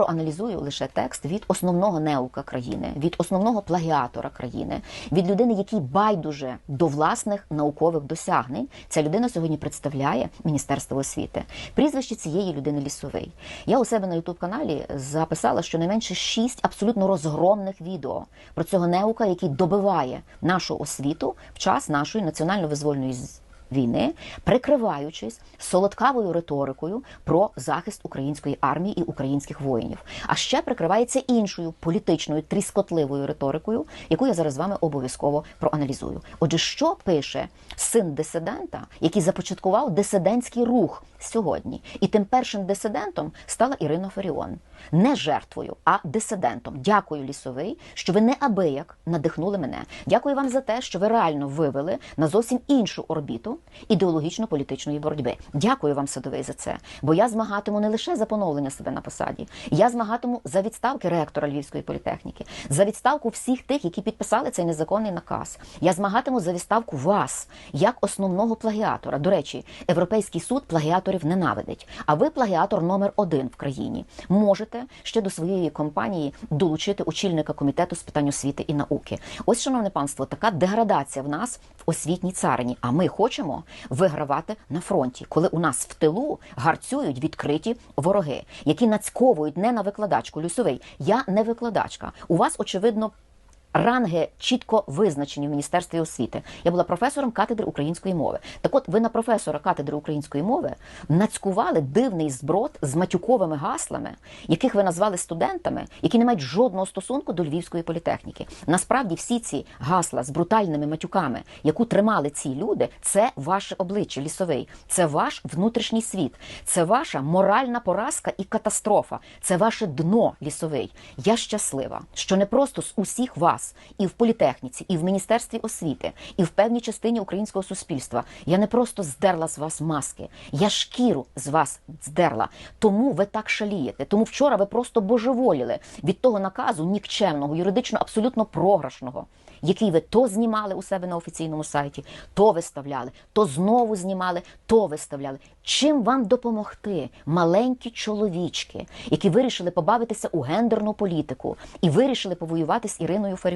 проаналізую лише текст від основного неука країни, від основного плагіатора країни, від людини, який байдуже до власних наукових досягнень. Ця людина сьогодні представляє Міністерство освіти. Прізвище цієї людини лісовий. Я у себе на Ютуб каналі записала щонайменше шість абсолютно розгромних відео про цього неука, який добиває нашу освіту в час нашої національно-визвольної війни, прикриваючись солодкавою риторикою про захист української армії і українських воїнів. А ще прикривається іншою політичною тріскотливою риторикою, яку я зараз з вами обов'язково проаналізую. Отже, що пише син дисидента, який започаткував дисидентський рух сьогодні, і тим першим дисидентом стала Ірина Фаріон. Не жертвою, а дисидентом. Дякую, лісовий, що ви неабияк надихнули мене. Дякую вам за те, що ви реально вивели на зовсім іншу орбіту ідеологічно-політичної боротьби. Дякую вам, садовий, за це. Бо я змагатиму не лише за поновлення себе на посаді, я змагатиму за відставки ректора Львівської політехніки, за відставку всіх тих, які підписали цей незаконний наказ. Я змагатиму за відставку вас як основного плагіатора. До речі, Європейський суд плагіаторів ненавидить. А ви плагіатор номер один в країні. Можете ще до своєї компанії долучити очільника комітету з питань освіти і науки. Ось, шановне панство, така деградація в нас освітній царині. А ми хочемо вигравати на фронті, коли у нас в тилу гарцюють відкриті вороги, які нацьковують не на викладачку. Люсовий, я не викладачка. У вас очевидно. Ранги чітко визначені в міністерстві освіти. Я була професором катедри української мови. Так от ви на професора катедри української мови нацькували дивний зброд з матюковими гаслами, яких ви назвали студентами, які не мають жодного стосунку до львівської політехніки. Насправді, всі ці гасла з брутальними матюками, яку тримали ці люди, це ваше обличчя лісовий, це ваш внутрішній світ, це ваша моральна поразка і катастрофа, це ваше дно лісовий. Я щаслива, що не просто з усіх вас і в політехніці, і в міністерстві освіти, і в певній частині українського суспільства я не просто здерла з вас маски, я шкіру з вас здерла. Тому ви так шалієте. Тому вчора ви просто божеволіли від того наказу нікчемного, юридично абсолютно програшного, який ви то знімали у себе на офіційному сайті, то виставляли, то знову знімали, то виставляли. Чим вам допомогти, маленькі чоловічки, які вирішили побавитися у гендерну політику і вирішили повоювати з Іриною Фаріон?